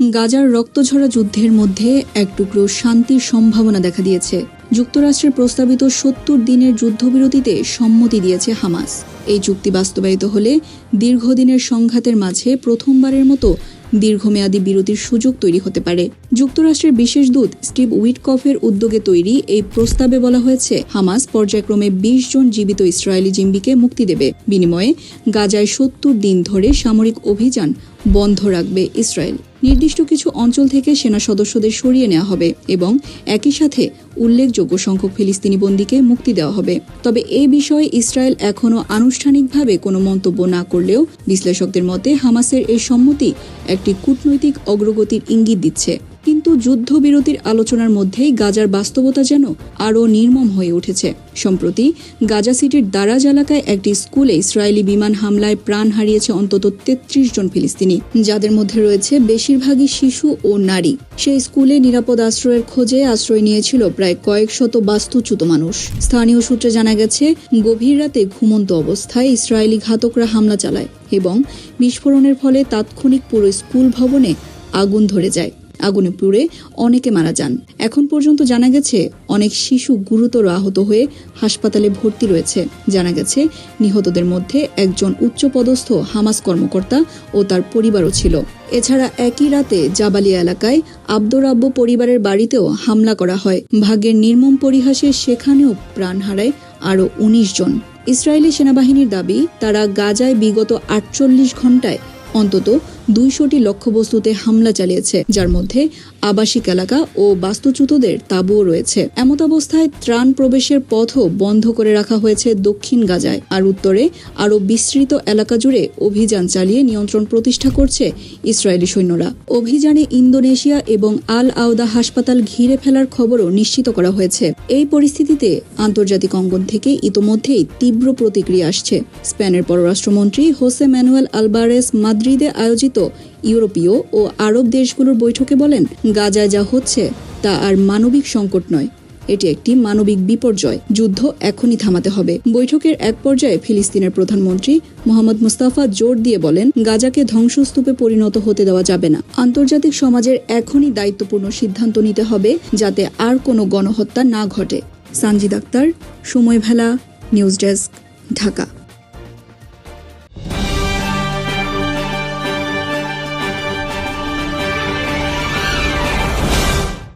গাজার রক্তঝরা যুদ্ধের মধ্যে এক টুকরো শান্তির সম্ভাবনা দেখা দিয়েছে। যুক্তরাষ্ট্রের প্রস্তাবিত সত্তর দিনের যুদ্ধবিরতিতে সম্মতি দিয়েছে হামাস। এই চুক্তি বাস্তবায়িত হলে দীর্ঘদিনের সংঘাতের মাঝে প্রথমবারের মতো দীর্ঘমেয়াদী বিরতির সুযোগ তৈরি হতে পারে। যুক্তরাষ্ট্রের বিশেষ দূত স্টিভ উইটকফের উদ্যোগে তৈরি এই প্রস্তাবে বলা হয়েছে, হামাস পর্যায়ক্রমে বিশ জন জীবিত ইসরায়েলি জিম্বিকে মুক্তি দেবে। বিনিময়ে গাজায় সত্তর দিন ধরে সামরিক অভিযান বন্ধ রাখবে ইসরায়েল। নির্দিষ্ট কিছু অঞ্চল থেকে সেনা সদস্যদের সরিয়ে নেওয়া হবে এবং একই সাথে উল্লেখযোগ্য সংখ্যক ফিলিস্তিনি বন্দীকে মুক্তি দেওয়া হবে। তবে এ বিষয়ে ইসরায়েল এখনও আনুষ্ঠানিকভাবে কোনো মন্তব্য না করলেও বিশ্লেষকদের মতে হামাসের এই সম্মতি একটি কূটনৈতিক অগ্রগতির ইঙ্গিত দিচ্ছে। কিন্তু যুদ্ধবিরতির আলোচনার মধ্যেই গাজার বাস্তবতা যেন আরও নির্মম হয়ে উঠেছে। সম্প্রতি গাজা সিটির দারাজ এলাকায় একটি স্কুলে ইসরায়েলি বিমান হামলায় প্রাণ হারিয়েছে অন্তত তেত্রিশ জন ফিলিস্তিনি, যাদের মধ্যে রয়েছে বেশিরভাগই শিশু ও নারী। সেই স্কুলে নিরাপদ আশ্রয়ের খোঁজে আশ্রয় নিয়েছিল প্রায় কয়েক শত বাস্তুচ্যুত মানুষ। স্থানীয় সূত্রে জানা গেছে, গভীর রাতে ঘুমন্ত অবস্থায় ইসরায়েলি ঘাতকরা হামলা চালায় এবং বিস্ফোরণের ফলে তাৎক্ষণিক পুরো স্কুল ভবনে আগুন ধরে যায়। আগুনে পুড়ে অনেকে মারা যান। এখন পর্যন্ত জানা গেছে অনেক শিশু গুরুতর আহত হয়ে হাসপাতালে ভর্তি রয়েছে। জানা গেছে, নিহতদের মধ্যে একজন উচ্চপদস্থ হামাস কর্মকর্তা ও তার পরিবারও ছিল। এছাড়া একই রাতে জাবালিয়া এলাকায় আব্দুর রাব্বু পরিবারের বাড়িতেও হামলা করা হয়। ভাগ্যের নির্মম পরিহাসে সেখানেও প্রাণ হারায় আরও উনিশ জন। ইসরায়েলি সেনাবাহিনীর দাবি, তারা গাজায় বিগত আটচল্লিশ ঘন্টায় অন্তত দুইশোটি লক্ষ্যবস্তুতে হামলা চালিয়েছে, যার মধ্যে আবাসিক এলাকা ও বাস্তুচ্যুতদের তাঁবুও রয়েছে। এমত অবস্থায় ত্রাণ প্রবেশের পথও বন্ধ করে রাখা হয়েছে দক্ষিণ গাজায়। আর উত্তরে আরও বিস্তৃত এলাকা জুড়ে অভিযান চালিয়ে নিয়ন্ত্রণ প্রতিষ্ঠা করছে ইসরায়েলি সৈন্যরা। অভিযানে ইন্দোনেশিয়া এবং আল আওদা হাসপাতাল ঘিরে ফেলার খবরও নিশ্চিত করা হয়েছে। এই পরিস্থিতিতে আন্তর্জাতিক অঙ্গন থেকে ইতোমধ্যেই তীব্র প্রতিক্রিয়া আসছে। স্পেনের পররাষ্ট্রমন্ত্রী হোসে ম্যানুয়েল আলবারেস মাদ্রিদে আয়োজিত ইউরোপীয় ও আরব দেশগুলোর বৈঠকে বলেন গাজায় যা হচ্ছে তা আর মানবিক সংকট নয়। এটি একটি মানবিক বিপর্যয়। যুদ্ধ এখনই থামাতে হবে। বৈঠকের এক পর্যায়ে ফিলিস্তিনের প্রধানমন্ত্রী মোহাম্মদ মুস্তাফা জোর দিয়ে বলেন, গাজাকে ধ্বংসস্তূপে পরিণত হতে দেওয়া যাবে না। আন্তর্জাতিক সমাজের এখনই দায়িত্বপূর্ণ সিদ্ধান্ত নিতে হবে যাতে আর কোনো গণহত্যা না ঘটে। সানজিদ আক্তার, সময় ভেলা, নিউজ ডেস্ক, ঢাকা।